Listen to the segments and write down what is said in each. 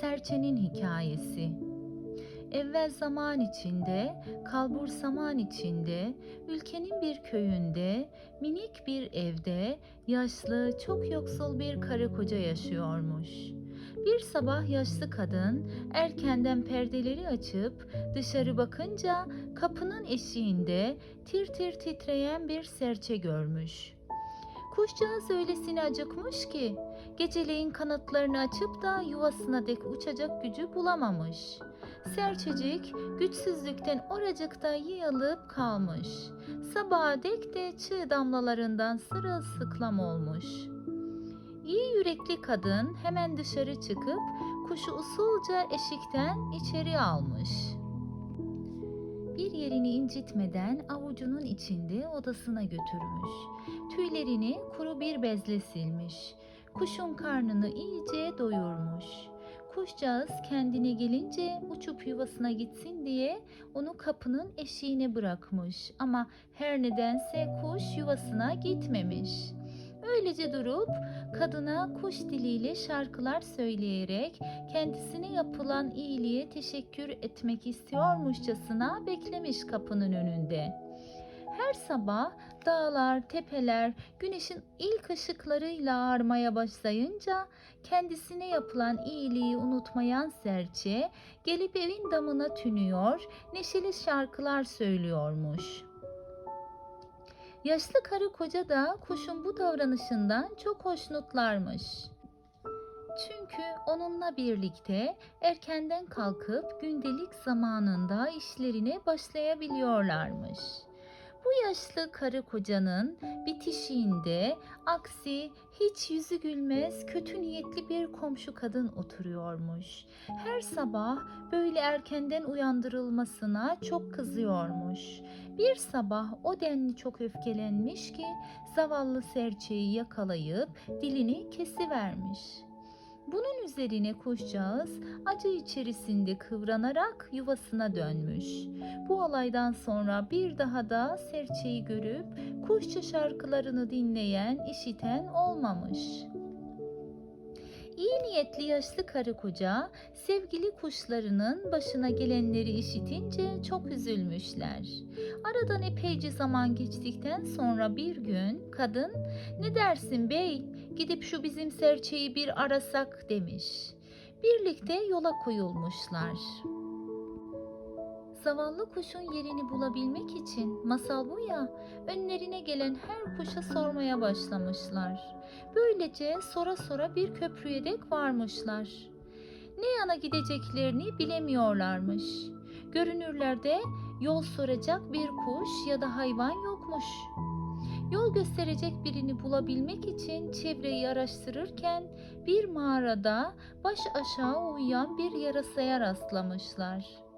Serçenin Hikayesi Evvel zaman içinde, kalbur saman içinde, ülkenin bir köyünde, minik bir evde, yaşlı, çok yoksul bir karı koca yaşıyormuş. Bir sabah yaşlı kadın erkenden perdeleri açıp dışarı bakınca kapının eşiğinde tir tir titreyen bir serçe görmüş. Kuşcağız öylesine acıkmış ki geceleyin kanatlarını açıp da yuvasına dek uçacak gücü bulamamış. Serçecik güçsüzlükten oracıkta yığılıp kalmış. Sabaha dek de çığ damlalarından sırılsıklam olmuş. İyi yürekli kadın hemen dışarı çıkıp kuşu usulca eşikten içeri almış. Bir yerini incitmeden avucunun içinde odasına götürmüş. Tüylerini kuru bir bezle silmiş. Kuşun karnını iyice doyurmuş. Kuşcağız kendine gelince uçup yuvasına gitsin diye onu kapının eşiğine bırakmış. Ama her nedense kuş yuvasına gitmemiş. Öylece durup kadına kuş diliyle şarkılar söyleyerek kendisine yapılan iyiliğe teşekkür etmek istiyormuşçasına beklemiş kapının önünde. Her sabah dağlar, tepeler güneşin ilk ışıklarıyla ağarmaya başlayınca kendisine yapılan iyiliği unutmayan serçe gelip evin damına tünüyor, neşeli şarkılar söylüyormuş. Yaşlı karı koca da kuşun bu davranışından çok hoşnutlarmış. Çünkü onunla birlikte erkenden kalkıp gündelik zamanında işlerine başlayabiliyorlarmış. Bu yaşlı karı kocanın bitişiğinde aksi hiç yüzü gülmez kötü niyetli bir komşu kadın oturuyormuş. Her sabah böyle erkenden uyandırılmasına çok kızıyormuş. Bir sabah o denli çok öfkelenmiş ki zavallı serçeyi yakalayıp dilini kesivermiş. Bunun üzerine kuşcağız acı içerisinde kıvranarak yuvasına dönmüş. Bu olaydan sonra bir daha da serçeyi görüp kuşça şarkılarını dinleyen, işiten olmamış. İyi niyetli yaşlı karı koca sevgili kuşlarının başına gelenleri işitince çok üzülmüşler. Aradan epeyce zaman geçtikten sonra bir gün kadın ne dersin bey gidip şu bizim serçeyi bir arasak demiş. Birlikte yola koyulmuşlar. Zavallı kuşun yerini bulabilmek için masal bu ya önlerine gelen her kuşa sormaya başlamışlar. Böylece sora sora bir köprüye dek varmışlar. Ne yana gideceklerini bilemiyorlarmış. Görünürlerde yol soracak bir kuş ya da hayvan yokmuş. Yol gösterecek birini bulabilmek için çevreyi araştırırken bir mağarada baş aşağı uyuyan bir yarasaya rastlamışlar.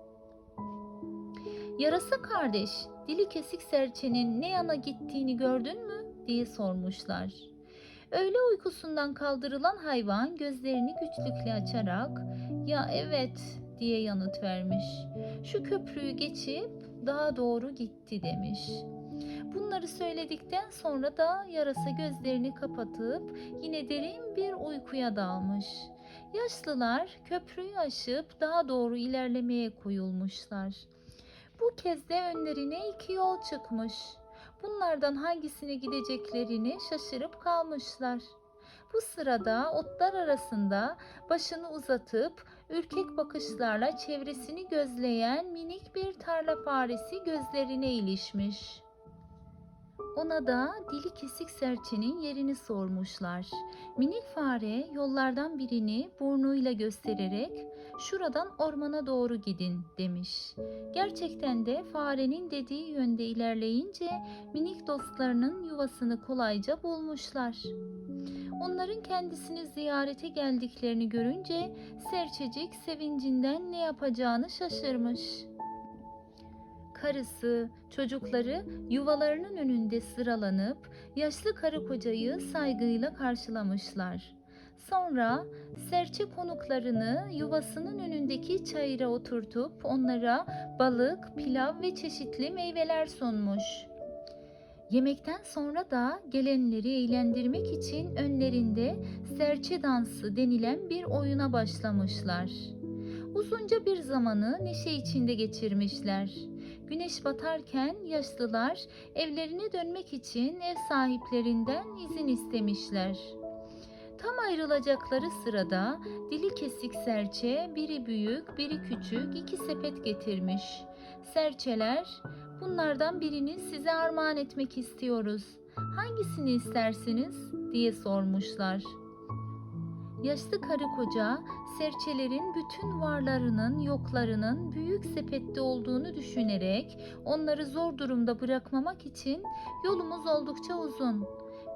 Yarasa kardeş, dili kesik serçenin ne yana gittiğini gördün mü? diye sormuşlar. Öğle uykusundan kaldırılan hayvan gözlerini güçlükle açarak ya evet diye yanıt vermiş. Şu köprüyü geçip daha doğru gitti demiş. Bunları söyledikten sonra da yarasa gözlerini kapatıp yine derin bir uykuya dalmış. Yaşlılar köprüyü aşıp daha doğru ilerlemeye koyulmuşlar. Bu kez de önlerine iki yol çıkmış. Bunlardan hangisine gideceklerini şaşırıp kalmışlar. Bu sırada otlar arasında başını uzatıp ürkek bakışlarla çevresini gözleyen minik bir tarla faresi gözlerine ilişmiş. Ona da dili kesik serçenin yerini sormuşlar. Minik fare yollardan birini burnuyla göstererek şuradan ormana doğru gidin demiş. Gerçekten de farenin dediği yönde ilerleyince minik dostlarının yuvasını kolayca bulmuşlar. Onların kendisini ziyarete geldiklerini görünce serçecik sevincinden ne yapacağını şaşırmış. Karısı, çocukları yuvalarının önünde sıralanıp yaşlı karı kocayı saygıyla karşılamışlar. Sonra serçe konuklarını yuvasının önündeki çayıra oturtup onlara balık, pilav ve çeşitli meyveler sunmuş. Yemekten sonra da gelenleri eğlendirmek için önlerinde serçe dansı denilen bir oyuna başlamışlar. Uzunca bir zamanı neşe içinde geçirmişler. Güneş batarken yaşlılar evlerine dönmek için ev sahiplerinden izin istemişler. Tam ayrılacakları sırada dili kesik serçe biri büyük biri küçük iki sepet getirmiş. Serçeler bunlardan birini size armağan etmek istiyoruz. Hangisini istersiniz diye sormuşlar. Yaşlı karı koca serçelerin bütün varlarının yoklarının büyük sepette olduğunu düşünerek onları zor durumda bırakmamak için yolumuz oldukça uzun.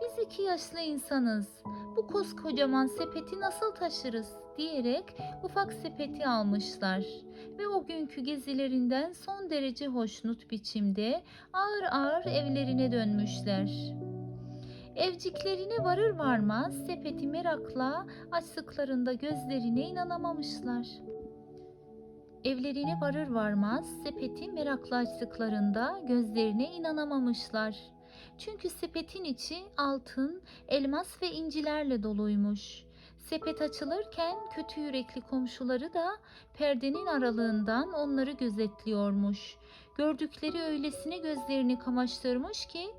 Biz iki yaşlı insanız. Bu koskocaman sepeti nasıl taşırız diyerek ufak sepeti almışlar ve o günkü gezilerinden son derece hoşnut biçimde ağır ağır evlerine dönmüşler. Evciklerine varır varmaz sepeti merakla açtıklarında gözlerine inanamamışlar. Evlerine varır varmaz sepeti merakla açtıklarında gözlerine inanamamışlar. Çünkü sepetin içi altın, elmas ve incilerle doluymuş. Sepet açılırken kötü yürekli komşuları da perdenin aralığından onları gözetliyormuş. Gördükleri öylesine gözlerini kamaştırmış ki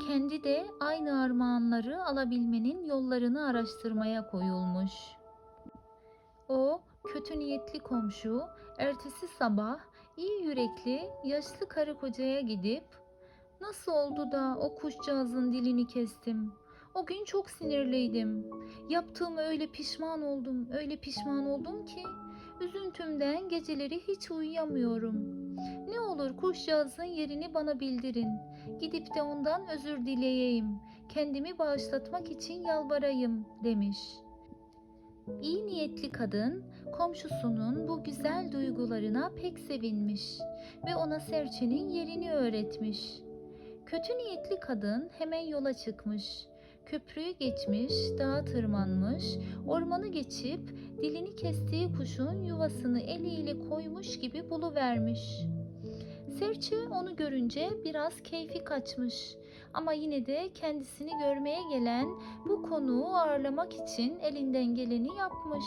kendi de aynı armağanları alabilmenin yollarını araştırmaya koyulmuş. O kötü niyetli komşu ertesi sabah iyi yürekli yaşlı karı kocaya gidip nasıl oldu da o kuşcağızın dilini kestim? O gün çok sinirliydim. Yaptığıma öyle pişman oldum, öyle pişman oldum ki üzüntümden geceleri hiç uyuyamıyorum. Ne olur kuşcağızın yerini bana bildirin. Gidip de ondan özür dileyeyim. Kendimi bağışlatmak için yalvarayım demiş. İyi niyetli kadın komşusunun bu güzel duygularına pek sevinmiş ve ona serçenin yerini öğretmiş. Kötü niyetli kadın hemen yola çıkmış. Köprüyü geçmiş, dağa tırmanmış, ormanı geçip dilini kestiği kuşun yuvasını eliyle koymuş gibi buluvermiş. Serçe onu görünce biraz keyfi kaçmış ama yine de kendisini görmeye gelen bu konuğu ağırlamak için elinden geleni yapmış.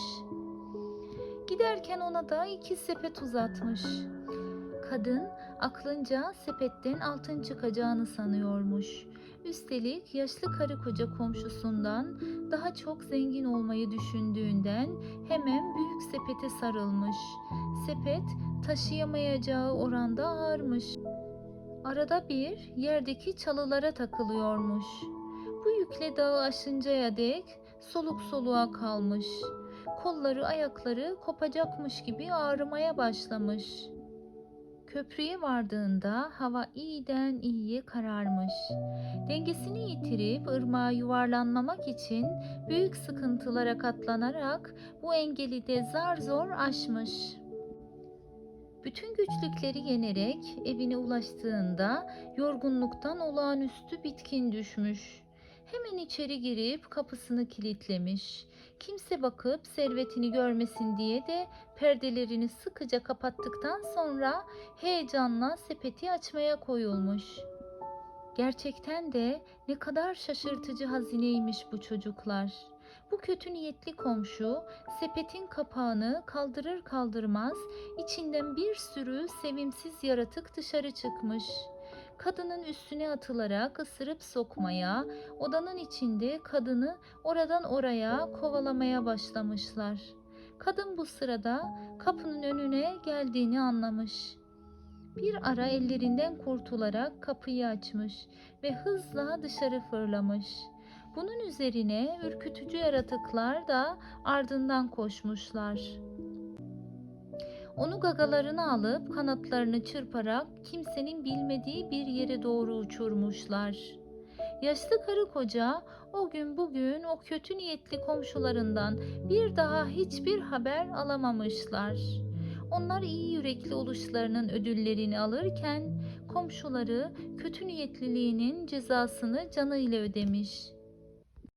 Giderken ona da iki sepet uzatmış. Kadın aklınca sepetten altın çıkacağını sanıyormuş. Üstelik yaşlı karı koca komşusundan daha çok zengin olmayı düşündüğünden hemen büyük sepete sarılmış. Sepet taşıyamayacağı oranda ağırmış. Arada bir yerdeki çalılara takılıyormuş. Bu yükle dağı aşıncaya dek soluk soluğa kalmış. Kolları ayakları kopacakmış gibi ağrımaya başlamış. Köprüye vardığında hava iyiden iyiye kararmış. Dengesini yitirip ırmağa yuvarlanmamak için büyük sıkıntılara katlanarak bu engeli de zar zor aşmış. Bütün güçlükleri yenerek evine ulaştığında yorgunluktan olağanüstü bitkin düşmüş. Hemen içeri girip kapısını kilitlemiş. Kimse bakıp servetini görmesin diye de perdelerini sıkıca kapattıktan sonra heyecanla sepeti açmaya koyulmuş. Gerçekten de ne kadar şaşırtıcı hazineymiş bu çocuklar. Bu kötü niyetli komşu sepetin kapağını kaldırır kaldırmaz içinden bir sürü sevimsiz yaratık dışarı çıkmış. Kadının üstüne atılarak ısırıp sokmaya, odanın içinde kadını oradan oraya kovalamaya başlamışlar. Kadın bu sırada kapının önüne geldiğini anlamış. Bir ara ellerinden kurtularak kapıyı açmış ve hızla dışarı fırlamış. Bunun üzerine ürkütücü yaratıklar da ardından koşmuşlar. Onu gagalarına alıp kanatlarını çırparak kimsenin bilmediği bir yere doğru uçurmuşlar. Yaşlı karı koca o gün bugün o kötü niyetli komşularından bir daha hiçbir haber alamamışlar. Onlar iyi yürekli oluşlarının ödüllerini alırken komşuları kötü niyetliliğinin cezasını canıyla ödemiş.